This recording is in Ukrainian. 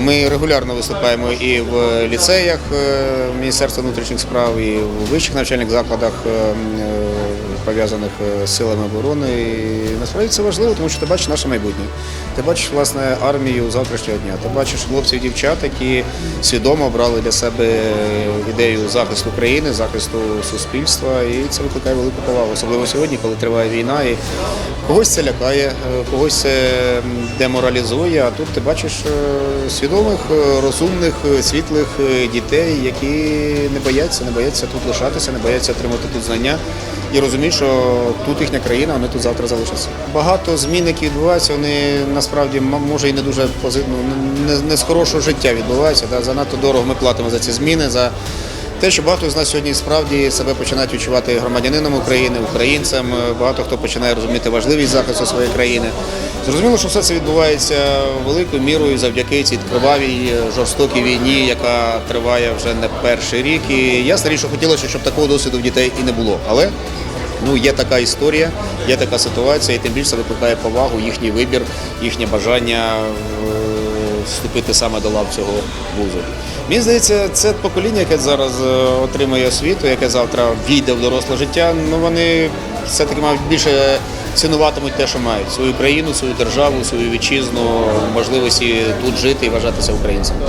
Ми регулярно виступаємо і в ліцеях е, Міністерства внутрішніх справ, і в вищих навчальних закладах, е, м, е, пов'язаних е, з силами оборони. І насправді це важливо, тому що ти бачиш наше майбутнє. Ти бачиш власне армію завтрашнього дня. Ти бачиш хлопців і дівчат, які свідомо обрали для себе ідею захисту країни, захисту суспільства, і це викликає велику повагу, особливо сьогодні, коли триває війна. І когось це лякає, е, когось це деморалізує. А тут ти бачиш е, свідомих, е, розумних, е, світлих е, дітей, які не бояться, не бояться тут лишатися, не бояться отримати тут знання. І розуміють, що тут їхня країна, вони тут завтра залишаться. Багато змін, які відбуваються, вони насправді може і не дуже позитивно, не, не з хорошого життя відбуваються. Да? Занадто дорого ми платимо за ці зміни. за те, що багато з нас сьогодні справді себе починають відчувати громадянином України, українцем, багато хто починає розуміти важливість захисту своєї країни. Зрозуміло, що все це відбувається великою мірою завдяки цій кривавій жорстокій війні, яка триває вже не перший рік. І ясна річ, що хотілося, щоб такого досвіду в дітей і не було. Але ну є така історія, є така ситуація, і тим більше викликає повагу їхній вибір, їхнє бажання е, вступити саме до лав цього вузу. Мені здається, це покоління, яке зараз е, отримує освіту, яке завтра війде в доросле життя. Ну вони все-таки мають більше цінуватимуть те, що мають свою країну, свою державу, свою вітчизну, можливості тут жити і вважатися українцями.